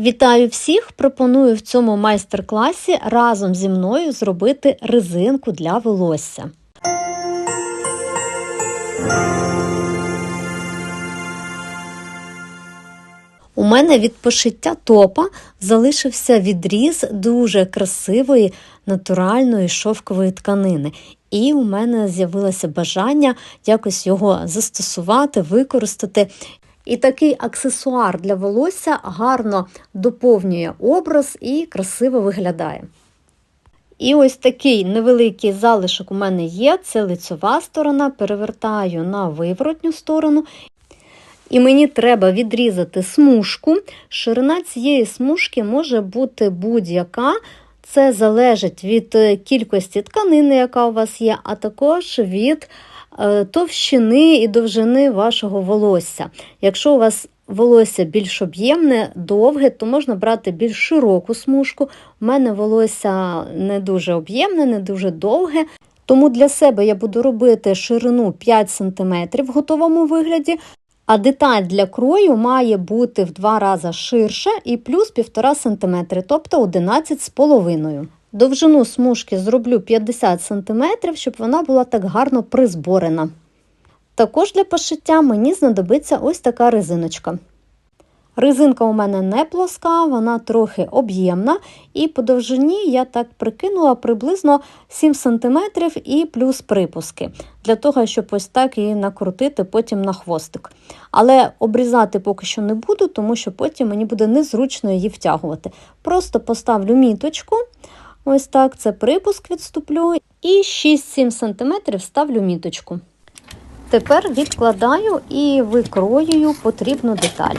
Вітаю всіх! Пропоную в цьому майстер-класі разом зі мною зробити резинку для волосся. У мене від пошиття топа залишився відріз дуже красивої натуральної шовкової тканини. І у мене з'явилося бажання якось його застосувати, використати. І такий аксесуар для волосся гарно доповнює образ і красиво виглядає. І ось такий невеликий залишок у мене є, це лицьова сторона, перевертаю на виворотню сторону. І мені треба відрізати смужку. Ширина цієї смужки може бути будь-яка. Це залежить від кількості тканини, яка у вас є, а також від товщини і довжини вашого волосся. Якщо у вас волосся більш об'ємне, довге, то можна брати більш широку смужку. У мене волосся не дуже об'ємне, не дуже довге. Тому для себе я буду робити ширину 5 см в готовому вигляді. А деталь для крою має бути в два рази ширша і плюс 1,5 см, тобто 11,5 Довжину смужки зроблю 50 см, щоб вона була так гарно призборена. Також для пошиття мені знадобиться ось така резиночка. Резинка у мене не плоска, вона трохи об'ємна, і по довжині я так прикинула приблизно 7 см і плюс припуски, для того, щоб ось так її накрутити потім на хвостик. Але обрізати поки що не буду, тому що потім мені буде незручно її втягувати. Просто поставлю міточку, ось так, це припуск відступлю, і 6-7 см ставлю міточку. Тепер відкладаю і викроюю потрібну деталь.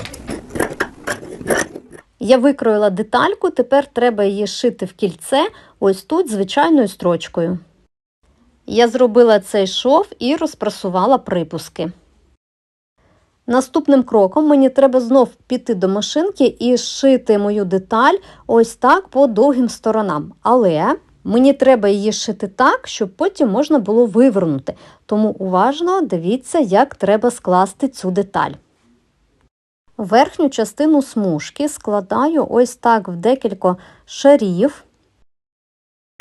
Я викроїла детальку, тепер треба її шити в кільце ось тут звичайною строчкою. Я зробила цей шов і розпрасувала припуски. Наступним кроком мені треба знов піти до машинки і шити мою деталь ось так по довгим сторонам. Але мені треба її шити так, щоб потім можна було вивернути. Тому уважно дивіться, як треба скласти цю деталь. Верхню частину смужки складаю ось так в декілька шарів,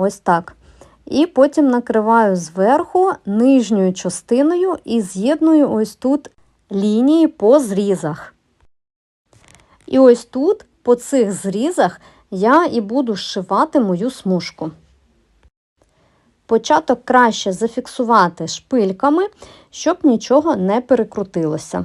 ось так. І потім накриваю зверху нижньою частиною і з'єдную ось тут лінії по зрізах. І ось тут, по цих зрізах, я і буду зшивати мою смужку. Початок краще зафіксувати шпильками, щоб нічого не перекрутилося.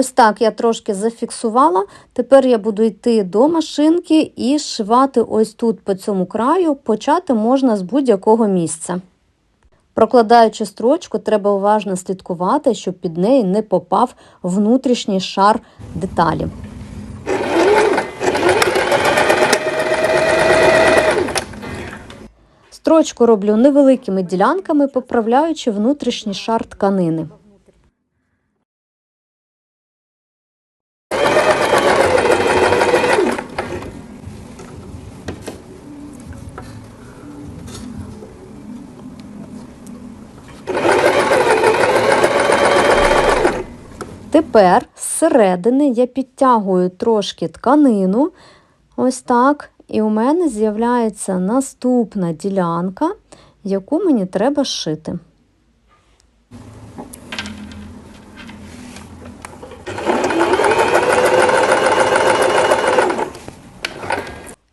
Ось так я трошки зафіксувала. Тепер я буду йти до машинки і шивати ось тут по цьому краю, почати можна з будь-якого місця. Прокладаючи строчку, треба уважно слідкувати, щоб під неї не попав внутрішній шар деталі. Строчку роблю невеликими ділянками, поправляючи внутрішній шар тканини. Тепер зсередини я підтягую трошки тканину, ось так, і у мене з'являється наступна ділянка, яку мені треба шити.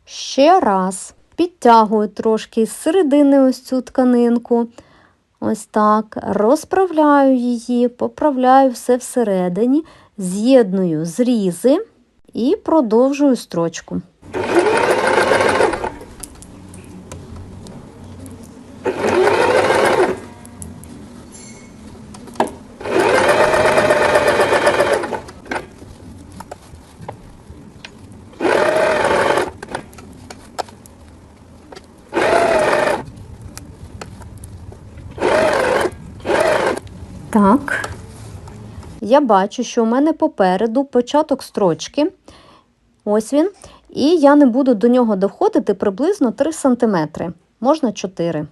Ще раз підтягую трошки з середини ось цю тканинку. Ось так, розправляю її, поправляю все всередині, з'єдную зрізи і продовжую строчку. Так. Я бачу, що у мене попереду початок строчки. Ось він. І я не буду до нього доходити приблизно 3 см, можна 4.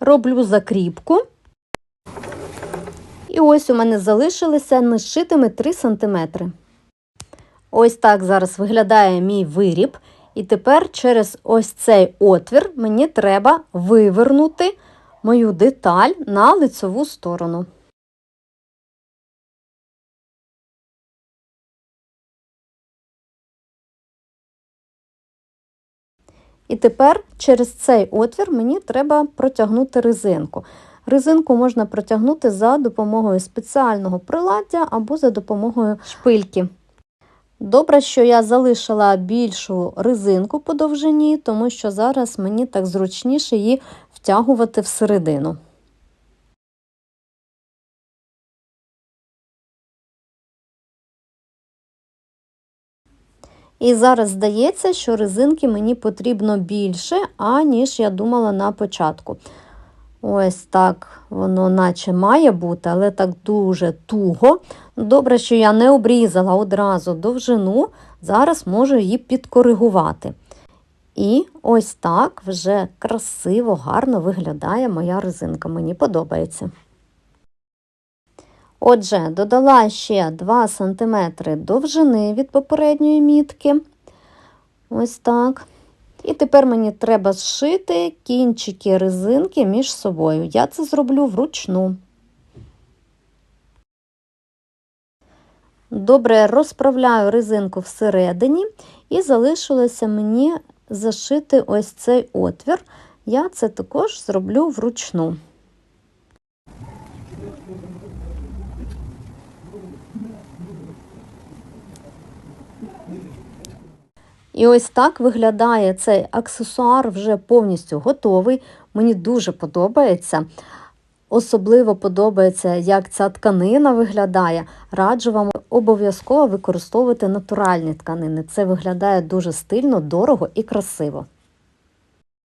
Роблю закріпку. І ось у мене залишилися нешитими 3 см. Ось так зараз виглядає мій виріб. І тепер через ось цей отвір мені треба вивернути мою деталь на лицеву сторону. І тепер через цей отвір мені треба протягнути резинку. Резинку можна протягнути за допомогою спеціального приладдя або за допомогою шпильки. Добре, що я залишила більшу резинку по довжині, тому що зараз мені так зручніше її втягувати всередину. І зараз здається, що резинки мені потрібно більше, аніж я думала на початку. Ось так воно наче має бути, але так дуже туго. Добре, що я не обрізала одразу довжину, зараз можу її підкоригувати. І ось так вже красиво, гарно виглядає моя резинка. Мені подобається. Отже, додала ще 2 см довжини від попередньої мітки. Ось так. І тепер мені треба зшити кінчики резинки між собою. Я це зроблю вручну. Добре розправляю резинку всередині, і залишилося мені зашити ось цей отвір. Я це також зроблю вручну. І ось так виглядає цей аксесуар вже повністю готовий. Мені дуже подобається. Особливо подобається, як ця тканина виглядає. Раджу вам обов'язково використовувати натуральні тканини. Це виглядає дуже стильно, дорого і красиво.